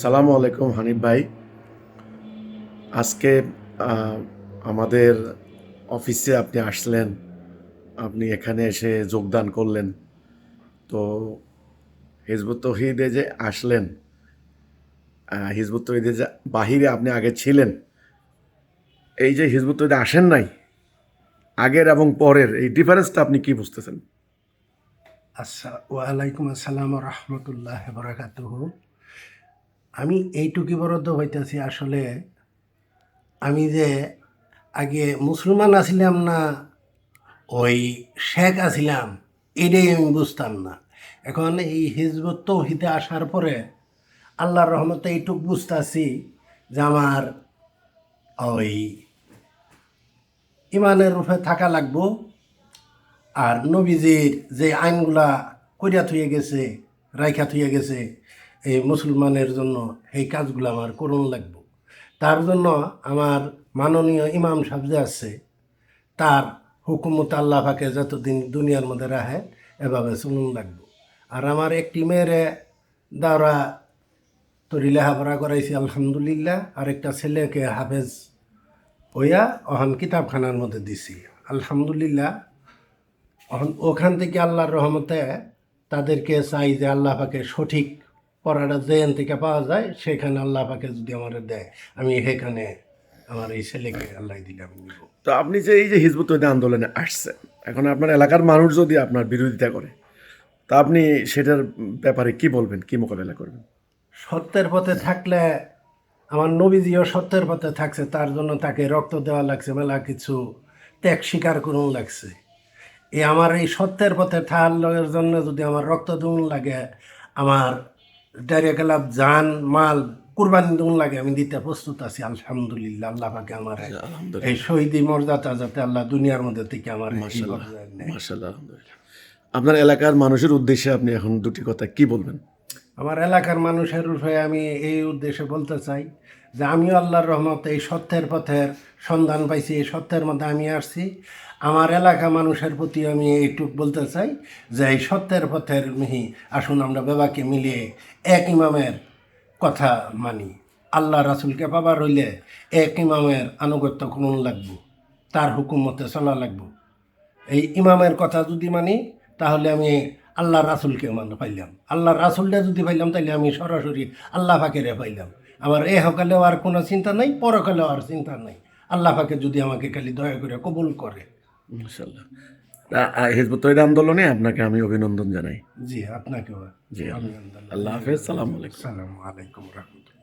সালামু আলাইকুম হানিফ ভাই। আজকে আমাদের অফিসে আপনি আসলেন, আপনি এখানে এসে যোগদান করলেন। তো হিজবুত তহিদে যে আসলেন হিজবুত তহিদে যে বাহিরে আপনি আগে ছিলেন, এই যে হিজবুত তহিদে আসেন নাই, আগের এবং পরের, এই ডিফারেন্সটা আপনি কি বুঝতেছেন? আচ্ছা ওয়ালাইকুম আসসালাম রহমতুল্লাহ বরাকাতুহ। আমি এইটুকু বরদ্ধ হইতেছি আসলে আমি যে আগে মুসলমান আছিলাম না, ওই শেখ আছিলাম, এটাই আমি বুঝতাম না। এখন এই হিজবত তৌহিদে আসার পরে আল্লাহর রহমতে এইটুক বুঝতেছি যে আমার ওই ইমানের রূপে থাকা লাগবো। আর নবীজির যে আইনগুলা করিয়া থুয়ে গেছে, রাইখা থুয়ে গেছে এই মুসলমানের জন্য এই কাজগুলো আমার করুন লাগবো। তার জন্য আমার মাননীয় ইমাম সাহেব যে আছে, তার হুকুমত আল্লাহ ফাঁকে যতদিন দুনিয়ার মধ্যে রাখে, এভাবে শুনুন লাগবো। আর আমার একটি মেয়েরে দ্বারা তরি লেখাপড়া করাইছি, আলহামদুলিল্লাহ। আর একটা ছেলেকে হাফেজ হইয়া অহন কিতাবখানার মধ্যে দিছি। আলহামদুলিল্লাহ ওখান থেকে আল্লাহর রহমতে তাদেরকে চাই যে আল্লাহ পাকে সঠিক পড়াটা যেখান থেকে পাওয়া যায় সেখানে আল্লাহ পাকে যদি আমার দেয় আমি সেখানে আমার এই ছেলেকে আল্লাহ দিলে আমি নিব। তো আপনি যে এই যে হিজবুত আন্দোলনে আসছেন এখন আপনার এলাকার মানুষ যদি আপনার বিরোধিতা করে তা আপনি সেটার ব্যাপারে কি বলবেন কি মোকাবেলা করবেন? সত্যের পথে থাকলে আমার নবীজিও সত্যের পথে থাকছে তার জন্য তাকে রক্ত দেওয়া লাগছে মেলা কিছু ত্যাগ স্বীকার করুন লাগছে। এই আমার এই সত্যের পথে থাকার জন্য যদি আমার রক্ত দেউন লাগে আমার ডাইরেক্ট গেলাম জান মাল কুরবানি দিন লাগে আমি দিতে প্রস্তুত আছি আলহামদুলিল্লাহ আল্লাহ পাকে আমার এই শহীদি মর্যাদা যাতে আল্লাহ দুনিয়ার মধ্যে থেকে আমার আপনার এলাকার মানুষের উদ্দেশ্যে আপনি এখন দুটি কথা কি বলবেন? আমার এলাকার মানুষের হয়ে আমি এই উদ্দেশ্যে বলতে চাই যে আমিও আল্লাহর রহমতে এই সত্যের পথের সন্ধান পাইছি, এই সত্যের মধ্যে আমি আসছি। আমার এলাকা মানুষের প্রতি আমি এইটুক বলতে চাই যে এই সত্যের পথের মিহি। আসুন আমরা বাবাকে মিলিয়ে এক ইমামের কথা মানি। আল্লাহ রাসুলকে পাবার হইলে এক ইমামের আনুগত্য করুন লাগবো? তার হুকুমতে চলা লাগবো। এই ইমামের কথা যদি মানি, তাহলে আমি আল্লাহ রাসুলকে মানে পাইলাম। আল্লাহ রাসুলটা যদি পাইলাম তাহলে আমি সরাসরি আল্লাহ ফাঁকেরে পাইলাম। আমার এ হকালেও আর কোনো চিন্তা নাই পরকালেও আর চিন্তা নাই। আল্লাহ ফাঁকে যদি আমাকে খালি দয়া করে কবুল করে। হিজবুত তহিদ আন্দোলনে আপনাকে আমি অভিনন্দন জানাই। জি আপনাকেও জি। আল্লাহ হাফেজ সালাম আলাইকুম। সালাম আলাইকুম রহমতুল্লাহ।